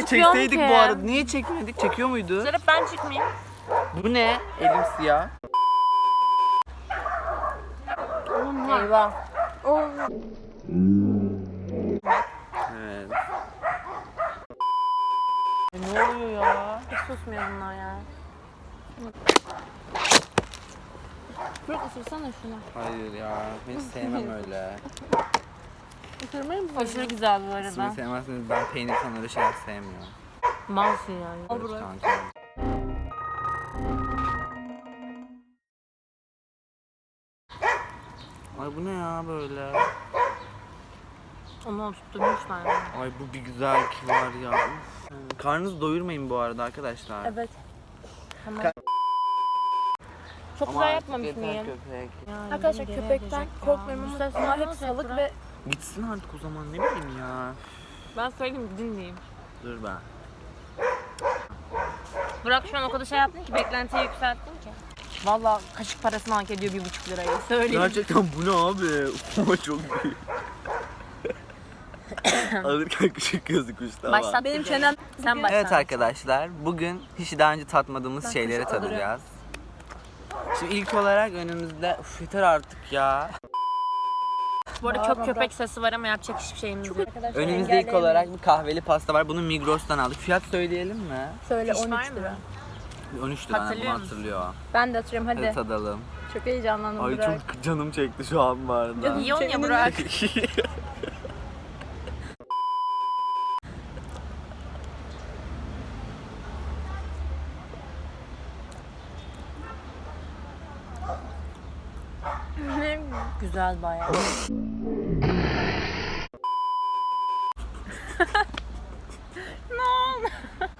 Çıkıyorum çekseydik ki. bu arada. Niye çekmedik? Çekiyor muydu? Serap ben çıkmayayım. Bu ne? Elim siyah. Eyvah. Evet. Ne oluyor ya? Hiç susmuyor bunlar ya. Bırak ısırsana şunu. Hayır ya. Hiç sevmem öyle. Isırmayı mı? Aşırı güzel bu Siz arada. sevmezseniz ben peynir öyle şeyler sevmiyorum. Malsın yani. Kanka. Ay bu ne ya böyle? Onu tutturmuşlar. ya. Ay bu bir güzel ki var ya. Uf. Karnınızı doyurmayın bu arada arkadaşlar. Evet. Tamam. Ka- Çok Ama güzel yapmamış yeter köpek. Yani Arkadaşlar köpekten edecek ya. korkmuyorum ama bunlar hep salık ve Gitsin artık o zaman ne bileyim ya. Ben söyleyeyim dinleyeyim. Dur ben. Burak şu an o kadar şey yaptın ki beklentiyi yükselttin ki. Valla kaşık parasını hak ediyor bir buçuk lirayı. Söyleyeyim. Gerçekten bu ne abi? Ama çok büyük. Alırken küçük gözükmüştü ama. Başlat. benim çenem Sen başla. Evet arkadaşlar, bugün hiç daha önce tatmadığımız şeyleri tadacağız. Şimdi ilk olarak önümüzde, uf yeter artık ya. Bu arada çok köpek sesi var ama yapacak hiçbir şeyimiz yok. Arkadaşlar Önümüzde ilk olarak bir kahveli pasta var. Bunu Migros'tan aldık. Fiyat söyleyelim mi? Söyle Fiş var 13 mı? lira. 13 lira bunu Hatırlıyor musun? hatırlıyor. Ben de hatırlıyorum hadi. Hadi tadalım. Çok heyecanlandım Ay Burak. çok canım çekti şu an bu arada. Oyun ya Burak. Güzel bayağı.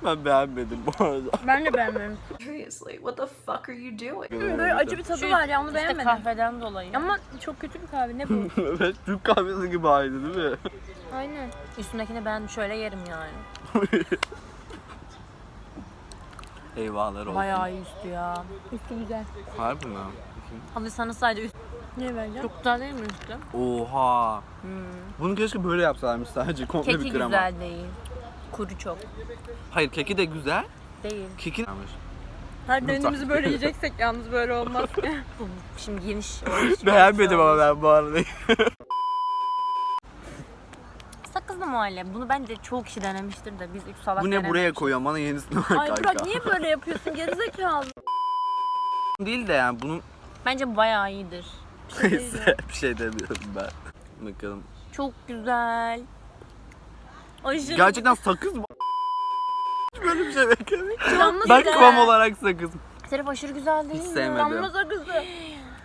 ben beğenmedim bu arada. Ben de beğenmiyorum. Seriously, what the fuck are you doing? Böyle acı bir tadı var ya onu İşte beğenmedim. kahveden dolayı. Ama çok kötü bir kahve ne bu? evet, Türk kahvesi gibi aynı değil mi? Aynen. Üstündekini ben şöyle yerim yani. Eyvahlar olsun. Bayağı iyi üstü ya. Üstü güzel. Harbi mi? Sana sadece üstü. Niye vereceğim? Çok güzel değil mi üstü? Oha. Bunu keşke böyle yapsalarmış sadece komple Keki bir krema. güzel değil. Kuru çok. Hayır keki de güzel. Değil. Kekin Her dönemimizi böyle yiyeceksek yalnız böyle olmaz. Şimdi geniş. olmuş, Beğenmedim geniş ama olmuş. ben bu arada. Sakızlı muhallebi. Bunu bence çoğu kişi denemiştir de biz üç salak bu ne buraya denememişiz. koyuyorsun bana yenisini ver Ay kanka. Burak niye böyle yapıyorsun gerizekalı? Değil de yani bunun Bence bu bayağı iyidir. Neyse bir şey demiyorum ben. Bakalım. Çok güzel. Aşırı Gerçekten sakız mı? Böyle bir şey beklemedim. Yalnız Ben güzel. kıvam olarak sakız. Serif aşırı güzel değil Hiç mi? sevmedim. Damla sakızı.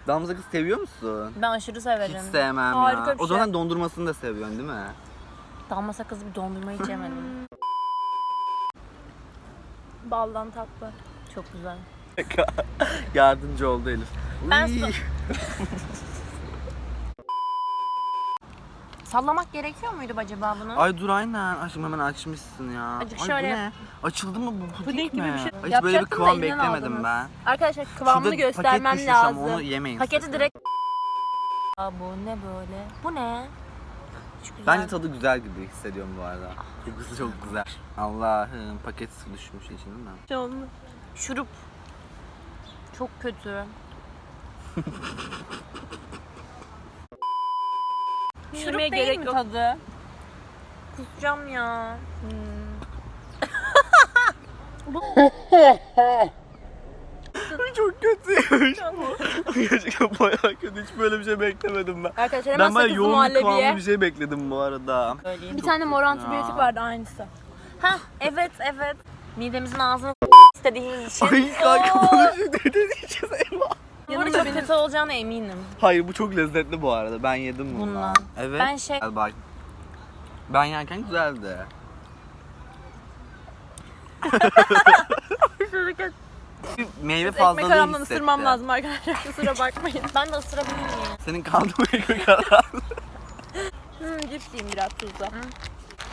Damla sakız seviyor musun? Ben aşırı severim. Hiç sevmem Harika ya. bir O şey. zaman dondurmasını da seviyorsun değil mi? Damla sakızı bir dondurma hiç yemedim. Baldan tatlı. Çok güzel. Yardımcı oldu Elif. Ben Uy. Sallamak gerekiyor muydu acaba bunu? Ay dur aynen. Aşkım hemen açmışsın ya. Azıcık Ay şöyle bu ne? Açıldı mı bu puding, Puding gibi mi? bir şey. Hiç böyle bir Yapacaktım da kıvam elinden beklemedim aldınız. ben. Arkadaşlar kıvamını Şurada göstermem paket ama lazım. onu yemeyin Paketi sakın. direkt... Aa, bu ne böyle? Bu ne? Hiç güzel. Bence tadı güzel gibi hissediyorum bu arada. Kokusu çok güzel. Allah'ım paket düşmüş içine mi? Şurup. Çok kötü. Şurup değil gerek mi yok. tadı? Kusacağım ya. çok kötüymüş. Gerçekten bayağı kötü. Hiç böyle bir şey beklemedim ben. Arkadaşlar hemen Ben bayağı sakızlı yoğun bir kıvamlı muhallebiye. bir şey bekledim bu arada. Bir tane mor Ya. antibiyotik vardı aynısı. Ha evet evet. Midemizin ağzını istediğimiz için. Ay kanka bunu şimdi deneyeceğiz eyvah. Bu arada çok kötü olacağına eminim. Hayır bu çok lezzetli bu arada. Ben yedim bundan. Bundan. Evet. Ben şey- Al bak. Ben yerken güzeldi. Bir meyve Ekmek fazlalığı aramdan hissetti. ısırmam lazım arkadaşlar. Kusura bakmayın. Ben de ısırabilir miyim? Senin kaldığın ekmek arar. Hmm, cips yiyeyim biraz tuzla.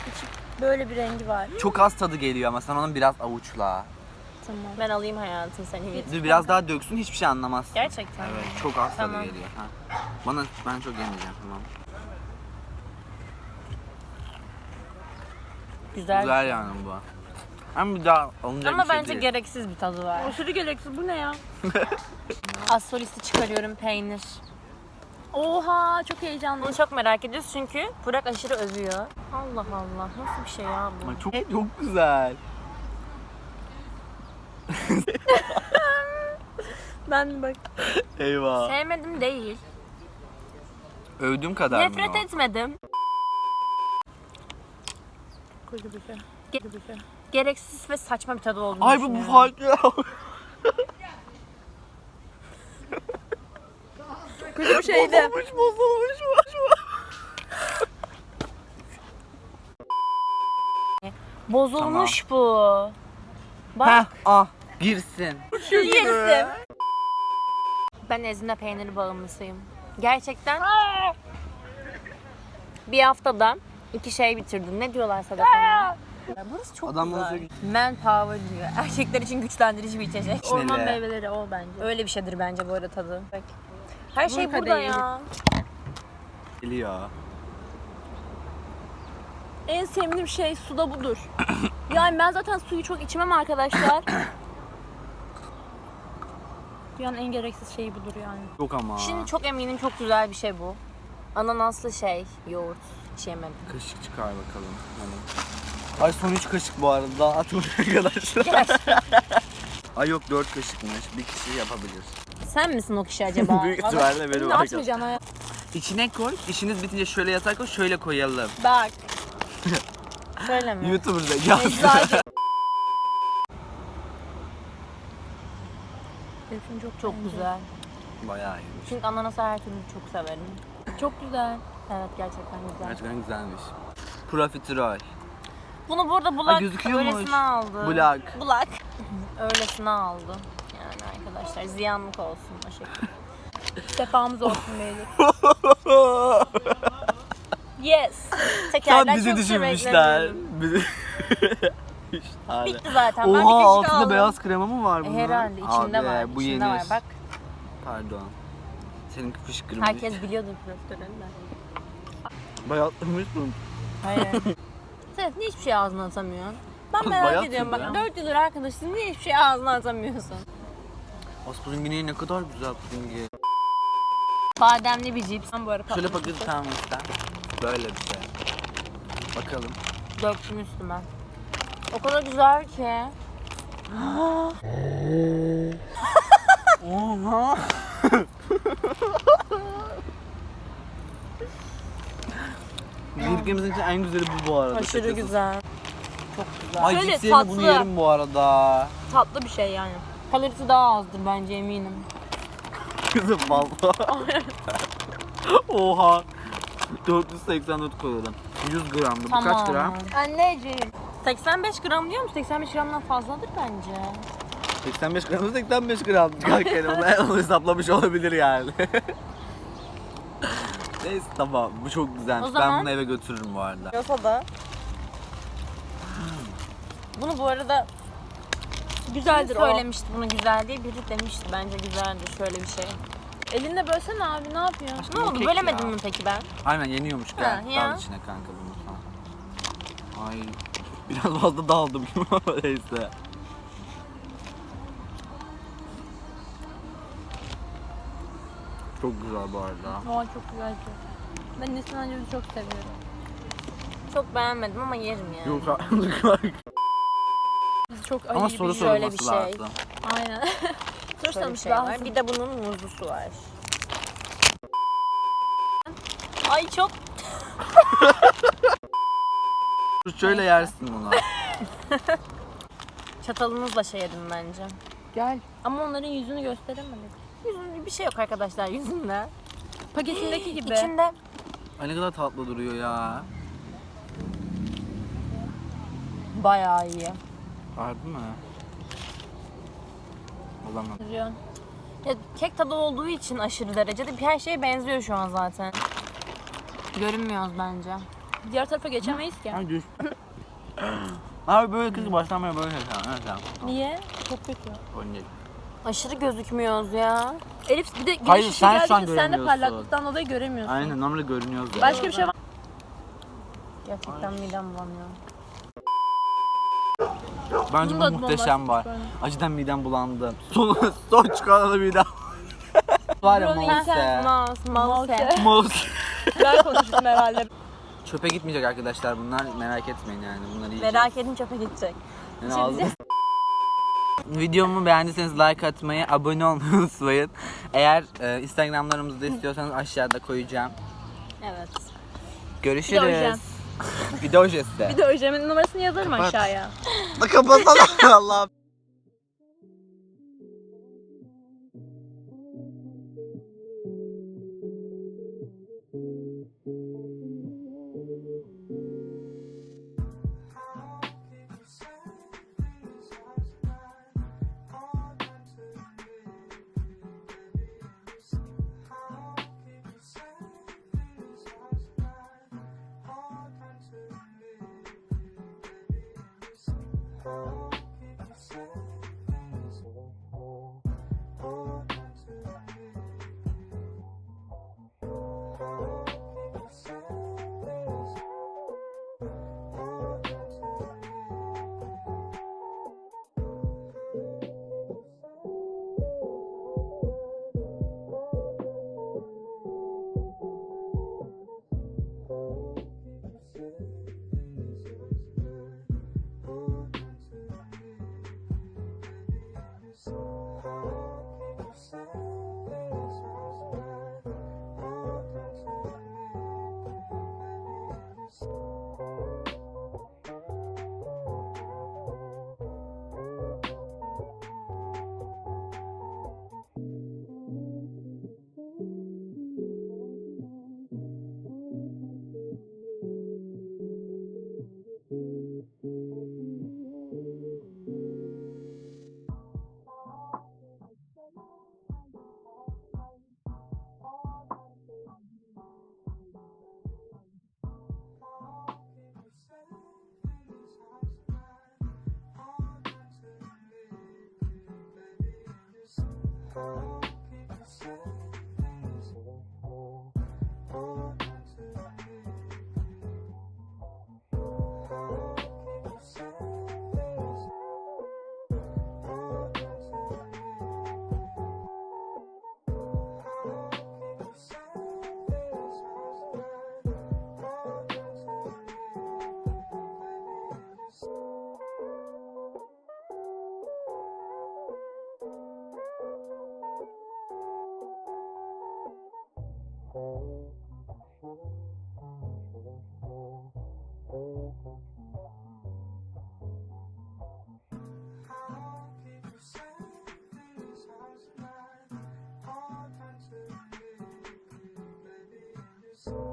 Küçük böyle bir rengi var. Çok az tadı geliyor ama sen onu biraz avuçla. Tamam. Ben alayım hayatım seni getir. Dur biraz daha döksün hiçbir şey anlamazsın. Gerçekten. Evet çok az Tamam. tadı geliyor. Ha. Bana ben çok yemeyeceğim tamam. Güzel. Güzel yani bu. Ama bir daha alınacak Ama bir şey bence değil. gereksiz bir tadı var. Aşırı gereksiz. Bu ne ya? Az solisti çıkarıyorum peynir. Oha çok heyecanlı. Bunu çok merak ediyoruz çünkü Burak aşırı övüyor. Allah Allah nasıl bir şey ya bu? Ay, Çok, çok güzel. Ben bak. Eyvah. Sevmedim değil. Övdüğüm kadar Nefret mı? o? etmedim. Şey. Ge-. Gereksiz ve saçma bir tadı olduğunu Ay bu, bu düşünüyorum. farklı. Koca bir şeydi. bozulmuş bozulmuş. Bozulmuş bu. Bak Heh ah girsin. Şu yerisi. ben ezine peyniri bağımlısıyım. Gerçekten bir haftada iki şey bitirdim. Ne diyorlar? Ya Burası çok Adam güzel. olacak. Manpower diyor. Erkekler için güçlendirici bir içecek. Orman meyveleri o bence. Öyle bir şeydir bence bu arada tadı. Bak. Her şey Bunun burada kadehi. ya. Geliyor. En sevdiğim şey suda budur. yani ben zaten suyu çok içmem arkadaşlar. Dünyanın en gereksiz şeyi budur yani. Yok ama. Şimdi çok eminim çok güzel bir şey bu. Ananaslı şey, yoğurt. Hiç yemedim. Kaşık çıkar bakalım. Hani. Ay son 3 kaşık bu arada. Atmadı arkadaşlar. Gerçekten. Ay yok 4 kaşıkmış. Bir kişi yapabilir. Sen misin o kişi acaba? Büyük ihtimalle benim Şimdi arkadaşım. atmayacaksın ha. İçine koy. İşiniz bitince şöyle yatak koy. Şöyle koyalım. Bak. Şöyle mi? YouTuber'da yazdı. Eczacı. Telefon çok Çok bence. güzel. Bayağı iyi. Çünkü ananası her türlü çok severim. Çok güzel. Evet gerçekten güzel. Gerçekten güzelmiş. Profiterol. Bunu burada bulak gözüküyormuş. öylesine aldı. Bulak. Bulak. öylesine aldı. Yani arkadaşlar ziyanlık olsun o şekilde. Sefamız olsun beyler. Yes. Tam Tekerden bizi çok düşünmüşler. Bizi... Üç tane. Bitti zaten. ben bir Oha kaşık altında aldım. beyaz krema mı var bunun? Herhalde içinde Abi, var. Bu içinde yenir. var. Bak Pardon. Seninki fışkırmış. herkes biliyordur profiterolü de. Bayatlamışsın. Hayır. Sen niye hiçbir şey ağzına atamıyorsun? Ben merak Bayat ediyorum bak ya. 4 yıldır arkadaşsın niye hiçbir şey ağzına atamıyorsun? Aspudingini ne kadar güzel pudingi. Bademli bir cips. Ben bu arada Şöyle patlamış paket kalmışlar. Böyle bir şey. Bakalım. döktüm üstüme. O kadar güzel ki. Oha. Ülkemizin için en güzeli bu bu arada. Aşırı güzel. Çok güzel. Ay Şöyle cips yerine bunu tatlı. yerim bu arada. Tatlı bir şey yani. Kalorisi daha azdır bence eminim. Kızım valla. Oha. 484 koyalım. 100 gramdı. Bu kaç gram? Anneciğim. 85 gram diyor musun? 85 gramdan fazladır bence. 85 gram 85 gram. Kalk onu, onu hesaplamış olabilir yani. Neyse tamam bu çok güzelmiş. O Ben zaman- bunu eve götürürüm bu arada. Yasada. Bunu bu arada Güzeldir o. söylemişti bunu güzel diye biri demişti bence güzeldir şöyle bir şey. Elinde bölsene abi ne yapıyorsun? Aşkım, Ne bu oldu kek bölemedim ya. mi peki ben? Aynen yeniyormuş gel. Ha, ya. Dal içine kanka bunu falan. Ay biraz fazla daldım ama neyse. Çok güzel bu arada. Aa çok güzel ki. Ben Neslihan Cevizi çok seviyorum. Çok beğenmedim ama yerim yani. Yok artık. Biz çok ama acı soru bir şöyle sorulması bir şey. lazım. Aynen. Şöyle bir şey var. lazım. Bir de bunun muzlusu var. Ay çok Şöyle yersin bunu. çatalınızla şey edin bence. Gel. Ama onların yüzünü gösteremedik. Yüzünde bir şey yok arkadaşlar yüzünde. Paketindeki gibi. İçinde Ay ne kadar tatlı duruyor ya. bayağı iyi. Harbi mi? Olamam. yazıyor. Ya, kek tadı olduğu için aşırı derecede bir her şeye benziyor şu an zaten. Görünmüyoruz bence. Diğer tarafa geçemeyiz ki. Ay düş. Abi böyle kız beri böyle şey Evet tamam. Niye? Çok kötü. Oynayalım. Aşırı gözükmüyoruz ya. Elif bir de güneş Hayır, ışığı sen şu an için sen de göremiyorsun. parlaklıktan dolayı göremiyorsun. Aynen normalde görünüyoruz ya. Başka bir şey var. Gerçekten midem bulanıyor. Bence Bunun bu da muhteşem bombastik var. böyle. Acıdan midem bulandı. Son, son çikolatalı midem. var ya Mose. Mouse, mouse. Mose. Ben konuştum herhalde. Çöpe gitmeyecek arkadaşlar bunlar merak etmeyin yani bunları yiyeceğiz. Merak edin çöpe gidecek. Yani ağzım- Videomu beğendiyseniz like atmayı, abone olmayı unutmayın. Eğer e, Instagramlarımızda istiyorsanız aşağıda koyacağım. Evet. Görüşürüz. ojem. Bir de ojesi de. Bir de Öjem'in numarasını yazarım Kapat. aşağıya. Kapatsana Allah. Peace.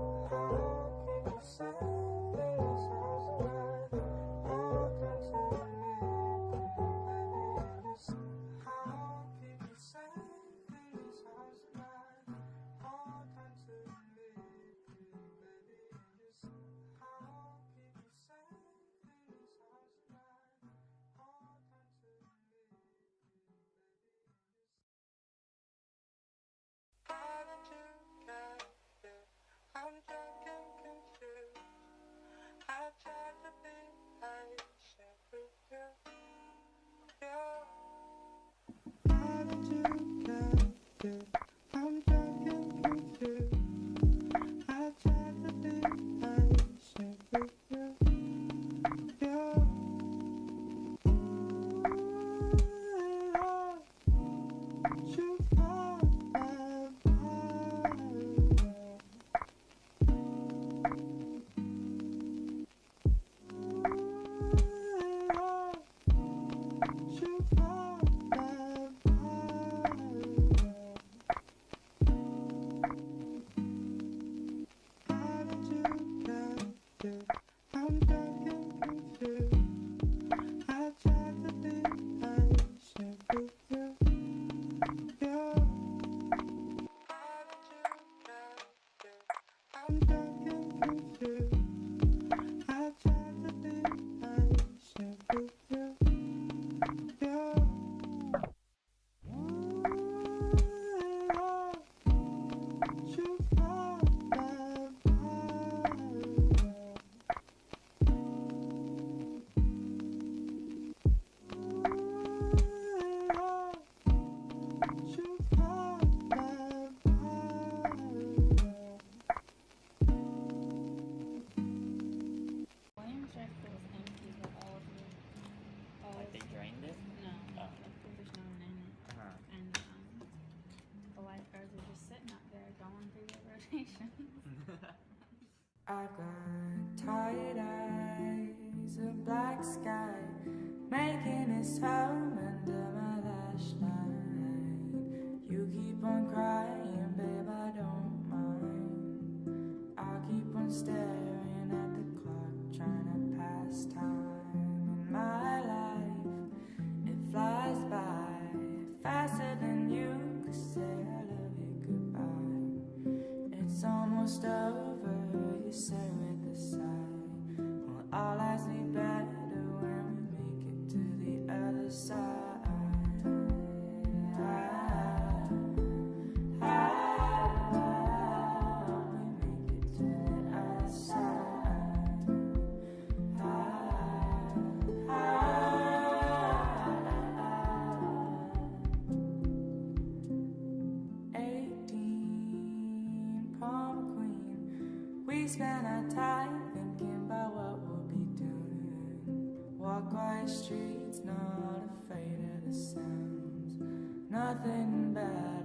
I've got tired eyes, a black sky, making its home under my flashlight. You keep on crying, babe, I don't mind. I'll keep on staring at the clock, trying to pass time coming back.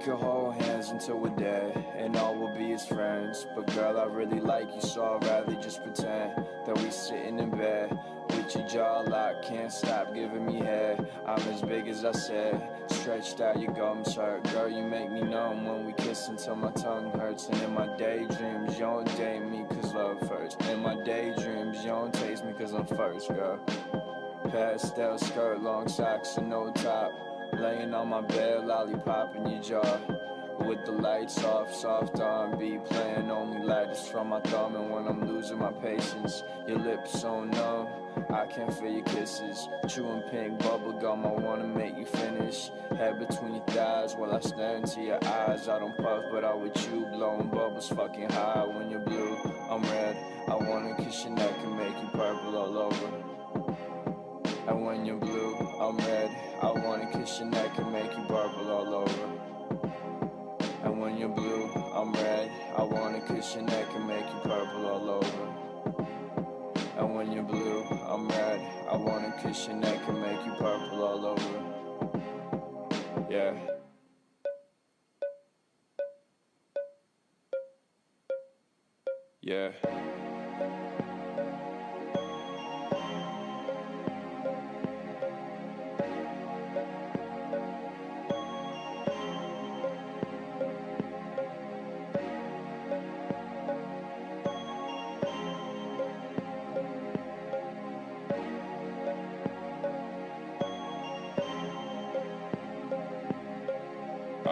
Could hold hands until we're dead, and all will be as friends. But girl, I really like you, so I'd rather just pretend that we sitting in bed with your jaw locked. Can't stop giving me head. I'm as big as I said, stretched out, your gums hurt. Girl, you make me numb when we kiss until my tongue hurts. And in my daydreams, you don't date me cause love first. In my daydreams, you don't taste me cause I'm first, girl. Pastel skirt, long socks, and no top. Laying on my bed, lollipop in your jaw. With the lights off, soft R&B playing only lightest from my thumb. And when I'm losing my patience, your lips so numb. I can't feel your kisses. Chewing pink bubble gum, I wanna make you finish. Head between your thighs while I stare into your eyes. I don't puff, but I with you, blowing bubbles fucking high. When you're blue, I'm red. I wanna kiss your neck and make you purple all over. And when you're blue, I'm red. I wanna kiss your neck and make you purple all over. And when you're blue, I'm red. I wanna kiss your neck and make you purple all over. And when you're blue, I'm red. I wanna kiss your neck and make you purple all over. Yeah. Yeah.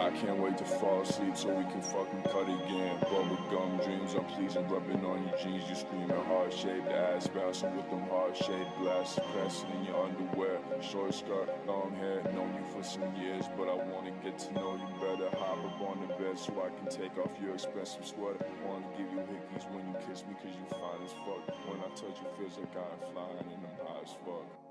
I can't wait to fall asleep so we can fucking cut again. Bubblegum dreams, I'm pleasing, rubbing on your jeans. You screaming heart shaped ass, bouncing with them heart shaped glasses, pressing in your underwear. Short skirt, long hair, known you for some years, but I wanna get to know you better. Hop up on the bed so I can take off your expensive sweater. Wanna give you hickeys when you kiss me, cause you fine as fuck. When I touch you, feels like I'm flying and I'm high as fuck.